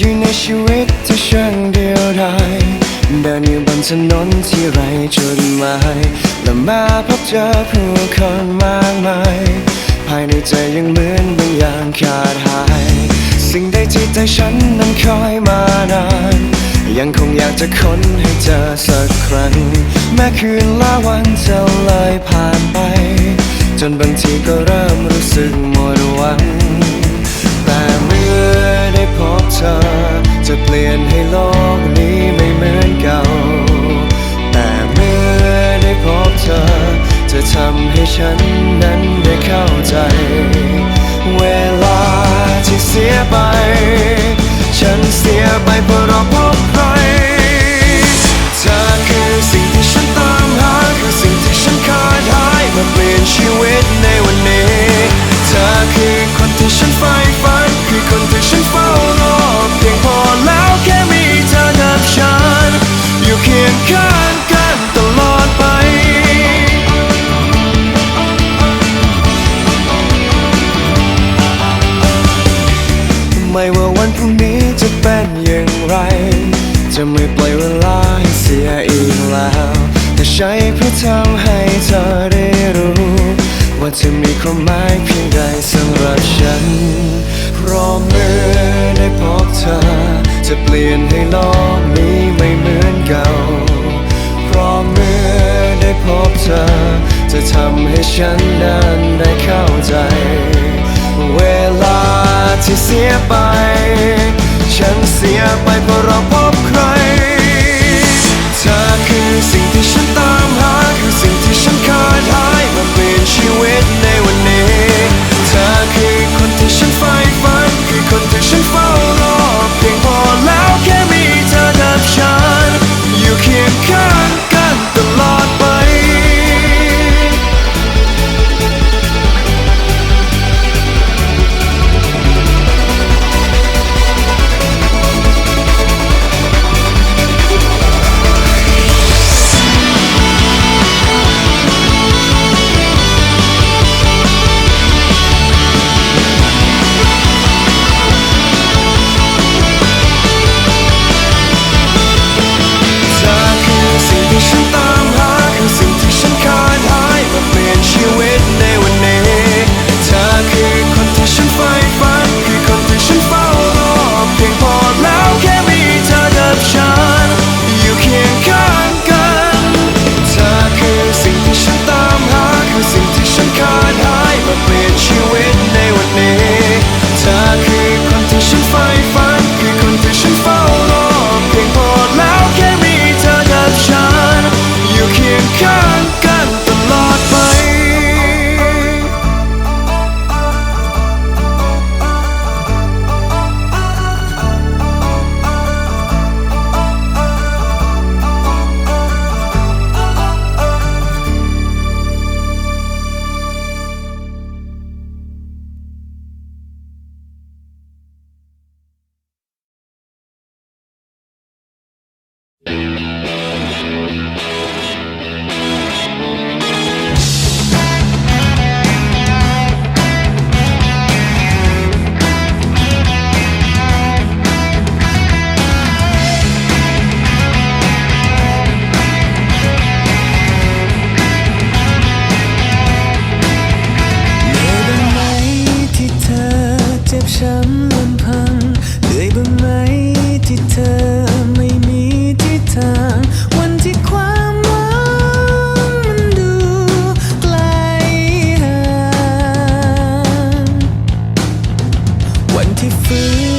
อยู่ในชีวิตที่ช่างเดียวดายเดินอยู่บนถนนที่ไรจุดหมายและมาพบเจอผู้คนมากมาย ภายในใจยังเหมือนบางอย่างขาดหาย สิ่งใดที่ใจฉันนั้นคอยมานาน ยังคงอยากจะค้นให้เจอสักครั้ง แม้คืนละวันจะเลยผ่านไป จนบางทีก็เริ่มรู้สึกหมดหวัง ได้พบเธอ จะเปลี่ยนให้โลกนี้ไม่เหมือนเก่า แต่เมื่อได้พบเธอ จะทำให้ฉันนั้นได้เข้าใจ เวลาที่เสียไป พรุ่งนี้จะเป็นอย่างไร จะไม่ปล่อยเวลาให้เสียอีกแล้ว แต่ใช้เพื่อทำให้เธอได้รู้ ว่าจะมีความหมายเพียงใดสำหรับฉันเพราะเมื่อได้พบเธอ จะเปลี่ยนให้โลกนี้ไม่เหมือนเก่าเพราะเมื่อได้พบเธอ จะทำให้ฉันนั้นได้เข้าใจ เวลา ที่เสียไป ฉันเสียไปเพราะเราพบใคร เธอคือสิ่งที่ฉันตาม To beautiful.